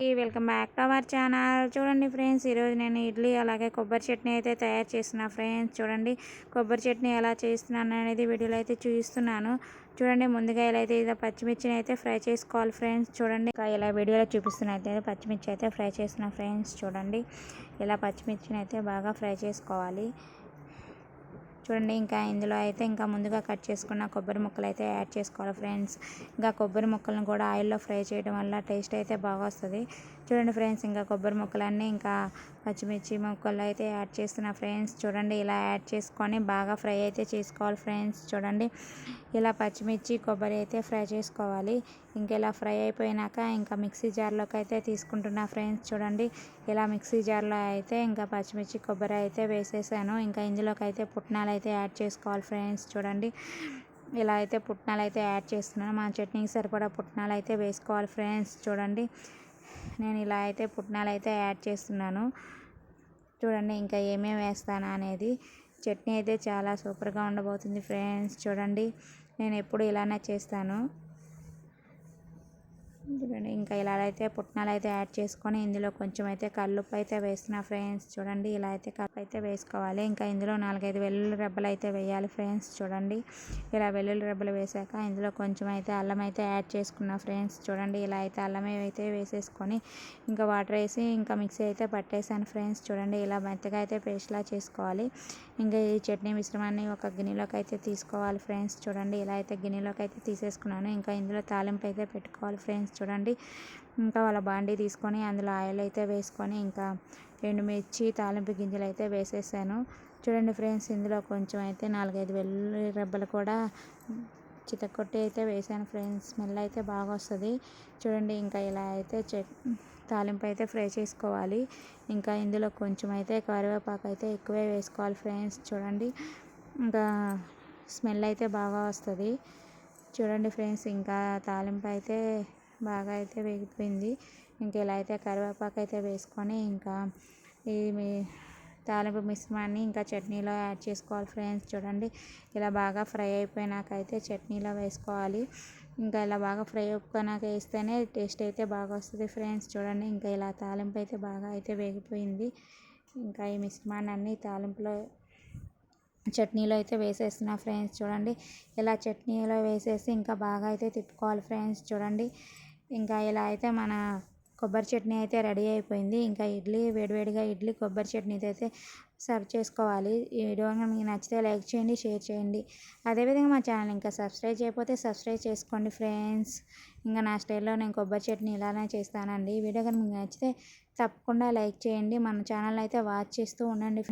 Welcome back to our channel. చూడండి friends ఈరోజు నేను ఇడ్లీ అలాగే కొబ్బరి చట్నీ అయితే తయారు చేస్తున్నా ఫ్రెండ్స్. చూడండి కొబ్బరి చట్నీ ఎలా చేస్తున్నాను అనేది వీడియోలో అయితే చూపిస్తున్నాను. చూడండి ముందుగా ఇలా అయితే ఇలా పచ్చిమిర్చిని అయితే ఫ్రై చేసుకోవాలి ఫ్రెండ్స్. చూడండి ఇంకా ఇలా వీడియోలో చూపిస్తున్న అయితే పచ్చిమిర్చి అయితే ఫ్రై చేస్తున్నా ఫ్రెండ్స్. చూడండి ఇలా పచ్చిమిర్చిని అయితే బాగా ఫ్రై చేసుకోవాలి. చూడండి ఇంకా ఇందులో అయితే ఇంకా ముందుగా కట్ చేసుకున్న కొబ్బరి ముక్కలు అయితే యాడ్ చేసుకోవాలి ఫ్రెండ్స్. ఇంకా కొబ్బరి ముక్కలను కూడా ఆయిల్లో ఫ్రై చేయడం వల్ల టేస్ట్ అయితే బాగా వస్తుంది. చూడండి ఫ్రెండ్స్ ఇంకా కొబ్బరి ముక్కలన్నీ ఇంకా పచ్చిమిర్చి ముక్కలు అయితే యాడ్ చేస్తున్న ఫ్రెండ్స్. చూడండి ఇలా యాడ్ చేసుకొని బాగా ఫ్రై అయితే చేసుకోవాలి ఫ్రెండ్స్. చూడండి ఇలా పచ్చిమిర్చి కొబ్బరి అయితే ఫ్రై చేసుకోవాలి. ఇంకా ఇలా ఫ్రై అయిపోయినాక ఇంకా మిక్సీ జార్లోకి అయితే తీసుకుంటున్నా ఫ్రెండ్స్. చూడండి ఇలా మిక్సీ జార్లో అయితే ఇంకా పచ్చిమిర్చి కొబ్బరి అయితే వేసేసాను. ఇంకా ఇందులోకి అయితే పుట్నాలు అయితే యాడ్ చేసుకోవాలి ఫ్రెండ్స్. చూడండి. ఇలా అయితే పుట్నాలు అయితే యాడ్ చేస్తున్నాను. మా చట్నీకి సరిపడా పుట్నాలు అయితే వేసుకోవాలి ఫ్రెండ్స్. చూడండి. నేను ఇలా అయితే పుట్నాలు అయితే యాడ్ చేస్తున్నాను. చూడండి ఇంకా ఏమేమి వేస్తాను అనేది. చట్నీ అయితే చాలా సూపర్గా ఉండబోతుంది ఫ్రెండ్స్. చూడండి. నేను ఎప్పుడు ఇలానే చేస్తాను. చూడండి ఇంకా ఇలా అయితే పుట్నాలు అయితే యాడ్ చేసుకొని ఇందులో కొంచెం అయితే కల్లుప్పు అయితే వేస్తున్నా ఫ్రెండ్స్. చూడండి ఇలా అయితే కప్పు అయితే వేసుకోవాలి. ఇంకా ఇందులో నాలుగైదు వెల్లుల్లి రెబ్బలు అయితే వేయాలి ఫ్రెండ్స్. చూడండి ఇలా వెల్లుల్లి రెబ్బలు వేసాక ఇందులో కొంచెం అయితే అల్లం అయితే యాడ్ చేసుకున్నా ఫ్రెండ్స్. చూడండి ఇలా అయితే అల్లం అయితే వేసేసుకొని ఇంకా వాటర్ వేసి ఇంకా మిక్సీ అయితే పట్టేసాను ఫ్రెండ్స్. చూడండి ఇలా మెత్తగా అయితే పేస్ట్లా చేసుకోవాలి. ఇంకా ఈ చట్నీ మిశ్రమాన్ని ఒక గిన్నెలోకి అయితే తీసుకోవాలి ఫ్రెండ్స్. చూడండి ఇలా అయితే గిన్నెలోకి అయితే తీసేసుకున్నాను. ఇంకా ఇందులో తాలింపు అయితే పెట్టుకోవాలి ఫ్రెండ్స్. చూడండి. ఇంకా వాళ్ళ బాండీ తీసుకొని అందులో ఆయిల్ అయితే వేసుకొని ఇంకా ఎండుమిర్చి తాలింపు గింజలు అయితే వేసేసాను. చూడండి ఫ్రెండ్స్ ఇందులో కొంచెం అయితే నాలుగైదు వెల్లుల్లి రెబ్బలు కూడా చితకొట్టి అయితే వేసాను ఫ్రెండ్స్. స్మెల్ అయితే బాగా వస్తుంది. చూడండి ఇంకా ఇలా అయితే చెక్ తాలింపు అయితే ఫ్రై చేసుకోవాలి. ఇంకా ఇందులో కొంచెం అయితే కరివేపాకు అయితే ఎక్కువే వేసుకోవాలి ఫ్రెండ్స్. చూడండి ఇంకా స్మెల్ అయితే బాగా వస్తుంది. చూడండి ఫ్రెండ్స్ ఇంకా తాలింపు అయితే బాగా అయితే వేగిపోయింది. ఇంకా ఇలా అయితే కరివేపాకు అయితే వేసుకొని ఇంకా ఈ తాలింపు మిశ్రమాన్ని ఇంకా చట్నీలో యాడ్ చేసుకోవాలి ఫ్రెండ్స్. చూడండి ఇలా బాగా ఫ్రై అయిపోయినాకైతే చట్నీలో వేసుకోవాలి. ఇంకా ఇలా బాగా ఫ్రై అయిపోయినాక వేస్తేనే టేస్ట్ అయితే బాగా వస్తుంది ఫ్రెండ్స్. చూడండి ఇంకా ఇలా తాలింపు అయితే బాగా అయితే వేగిపోయింది. ఇంకా ఈ మిశ్రమాన్ని అన్ని తాలింపులో చట్నీలో అయితే వేసేస్తున్నా ఫ్రెండ్స్. చూడండి ఇలా చట్నీలో వేసేసి ఇంకా బాగా అయితే తిప్పుకోవాలి ఫ్రెండ్స్. చూడండి ఇంకా ఇలా అయితే మన కొబ్బరి చట్నీ అయితే రెడీ అయిపోయింది. ఇంకా ఇడ్లీ వేడివేడిగా ఇడ్లీ కొబ్బరి చట్నీతో అయితే సర్వ్ చేసుకోవాలి. ఈ వీడియో మీకు నచ్చితే లైక్ చేయండి షేర్ చేయండి. అదేవిధంగా మా ఛానల్ ఇంకా సబ్స్క్రైబ్ చేయకపోతే సబ్స్క్రైబ్ చేసుకోండి ఫ్రెండ్స్. ఇంకా నా స్టైల్లో నేను కొబ్బరి చట్నీ ఇలానే చేస్తానండి. ఈ వీడియో కనుక మీకు నచ్చితే తప్పకుండా లైక్ చేయండి. మన ఛానల్ అయితే వాచ్ చేస్తూ ఉండండి.